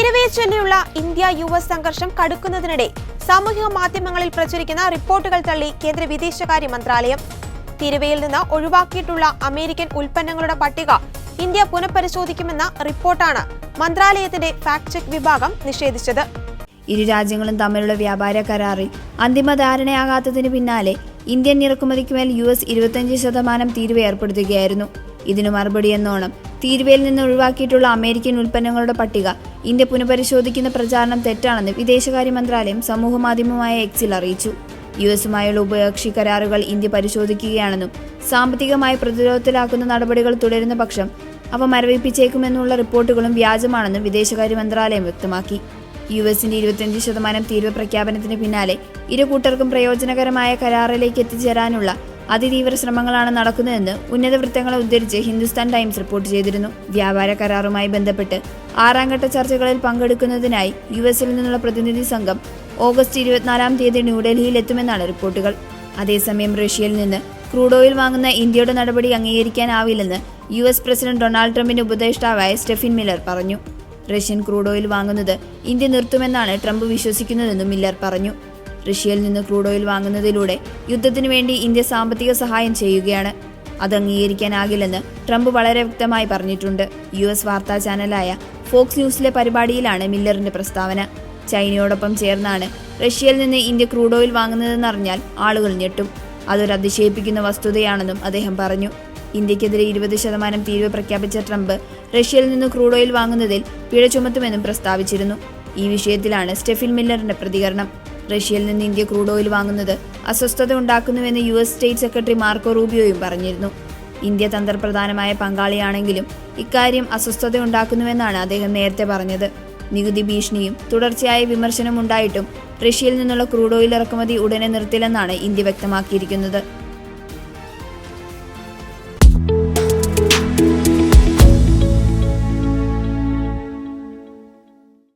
തീരവയെ ചൊല്ലിയുള്ള India U S സംഘർഷം കടുക്കുന്നതിനിടെ സാമൂഹിക മാധ്യമങ്ങളിൽ പ്രചരിക്കുന്ന റിപ്പോർട്ടുകൾ തള്ളി കേന്ദ്ര വിദേശകാര്യ മന്ത്രാലയം. തീരവയിൽ നിന്ന് ഒഴിവാക്കിയിട്ടുള്ള അമേരിക്കൻ ഉൽപ്പന്നങ്ങളുടെ പട്ടിക ഇന്ത്യ പുനഃപരിശോധിക്കുമെന്ന റിപ്പോർട്ടാണ് മന്ത്രാലയത്തിന്റെ ഫാക്ട് ചെക്ക് വിഭാഗം നിഷേധിച്ചത്. ഇരു രാജ്യങ്ങളും തമ്മിലുള്ള വ്യാപാര കരാറിൽ അന്തിമ ധാരണയാകാത്തതിന് പിന്നാലെ ഇന്ത്യൻ ഇറക്കുമതിക്കുമേൽ യു എസ് ഇരുപത്തിയഞ്ച് ശതമാനം തീരുവ ഏർപ്പെടുത്തുകയായിരുന്നു. ഇതിനു മറുപടി എന്നോണം. തീരുവയിൽ നിന്ന് ഒഴിവാക്കിയിട്ടുള്ള അമേരിക്കൻ ഉൽപ്പന്നങ്ങളുടെ പട്ടിക. ഇന്ത്യ പുനഃപരിശോധിക്കുന്ന പ്രചാരണം തെറ്റാണെന്ന് വിദേശകാര്യ മന്ത്രാലയം സമൂഹമാധ്യമമായ എക്സിൽ അറിയിച്ചു. യു എസുമായുള്ള ഉഭയകക്ഷി കരാറുകൾ ഇന്ത്യ പരിശോധിക്കുകയാണെന്നും സാമ്പത്തികമായി പ്രതിരോധത്തിലാക്കുന്ന നടപടികൾ തുടരുന്ന പക്ഷം അവ മരവിപ്പിച്ചേക്കുമെന്നുള്ള റിപ്പോർട്ടുകളും വ്യാജമാണെന്നും വിദേശകാര്യ മന്ത്രാലയം വ്യക്തമാക്കി. യു എസിന്റെ ഇരുപത്തിയഞ്ച് ശതമാനം തീരുവ പ്രഖ്യാപനത്തിന് പിന്നാലെ ഇരു കൂട്ടർക്കും പ്രയോജനകരമായ കരാറിലേക്ക് എത്തിച്ചേരാനുള്ള അതിതീവ്ര ശ്രമങ്ങളാണ് നടക്കുന്നതെന്ന് ഉന്നത വൃത്തങ്ങളെ ഉദ്ധരിച്ച് ഹിന്ദുസ്ഥാൻ ടൈംസ് റിപ്പോർട്ട് ചെയ്തിരുന്നു. വ്യാപാര കരാറുമായി ബന്ധപ്പെട്ട് ആറാം ഘട്ട ചർച്ചകളിൽ പങ്കെടുക്കുന്നതിനായി യു എസിൽ നിന്നുള്ള പ്രതിനിധി സംഘം ഓഗസ്റ്റ് ഇരുപത്തിനാലാം തീയതി ന്യൂഡൽഹിയിൽ എത്തുമെന്നാണ് റിപ്പോർട്ടുകൾ. അതേസമയം റഷ്യയിൽ നിന്ന് ക്രൂഡ് ഓയിൽ വാങ്ങുന്ന ഇന്ത്യയുടെ നടപടി അംഗീകരിക്കാനാവില്ലെന്ന് യു എസ് പ്രസിഡന്റ് ഡൊണാൾഡ് ട്രംപിന്റെ ഉപദേഷ്ടാവായ സ്റ്റെഫിൻ മില്ലർ പറഞ്ഞു. റഷ്യൻ ക്രൂഡ് ഓയിൽ വാങ്ങുന്നത് ഇന്ത്യ നിർത്തുമെന്നാണ് ട്രംപ് വിശ്വസിക്കുന്നതെന്നും മില്ലർ പറഞ്ഞു. റഷ്യയിൽ നിന്ന് ക്രൂഡ് ഓയിൽ വാങ്ങുന്നതിലൂടെ യുദ്ധത്തിനു വേണ്ടി ഇന്ത്യ സാമ്പത്തിക സഹായം ചെയ്യുകയാണ്. അത് അംഗീകരിക്കാനാകില്ലെന്ന് ട്രംപ് വളരെ വ്യക്തമായി പറഞ്ഞിട്ടുണ്ട്. യു എസ് വാർത്താ ചാനലായ ഫോക്സ് ന്യൂസിലെ പരിപാടിയിലാണ് മില്ലറിന്റെ പ്രസ്താവന. ചൈനയോടൊപ്പം ചേർന്നാണ് റഷ്യയിൽ നിന്ന് ഇന്ത്യ ക്രൂഡ് ഓയിൽ വാങ്ങുന്നതെന്നറിഞ്ഞാൽ ആളുകൾ ഞെട്ടും. അതൊരു അതിശയിപ്പിക്കുന്ന വസ്തുതയാണെന്നും അദ്ദേഹം പറഞ്ഞു. ഇന്ത്യക്കെതിരെ ഇരുപത് ശതമാനം തീരുവ പ്രഖ്യാപിച്ച ട്രംപ് റഷ്യയിൽ നിന്ന് ക്രൂഡ് ഓയിൽ വാങ്ങുന്നതിൽ പിഴ ചുമത്തുമെന്നും പ്രസ്താവിച്ചിരുന്നു. ഈ വിഷയത്തിലാണ് സ്റ്റെഫിൻ മില്ലറിന്റെ പ്രതികരണം. റഷ്യയിൽ നിന്ന് ഇന്ത്യ ക്രൂഡ് ഓയിൽ വാങ്ങുന്നത് അസ്വസ്ഥത ഉണ്ടാക്കുന്നുവെന്ന് U S state secretary Marco റൂബിയോയും പറഞ്ഞിരുന്നു. ഇന്ത്യ തന്ത്രപ്രധാനമായ പങ്കാളിയാണെങ്കിലും ഇക്കാര്യം അസ്വസ്ഥത ഉണ്ടാക്കുന്നുവെന്നാണ് അദ്ദേഹം നേരത്തെ പറഞ്ഞത്. നികുതി ഭീഷണിയും തുടർച്ചയായ വിമർശനം ഉണ്ടായിട്ടും റഷ്യയിൽ നിന്നുള്ള ക്രൂഡ് ഓയിൽ ഇറക്കുമതി ഉടനെ നിർത്തില്ലെന്നാണ് ഇന്ത്യ വ്യക്തമാക്കിയിരിക്കുന്നത്.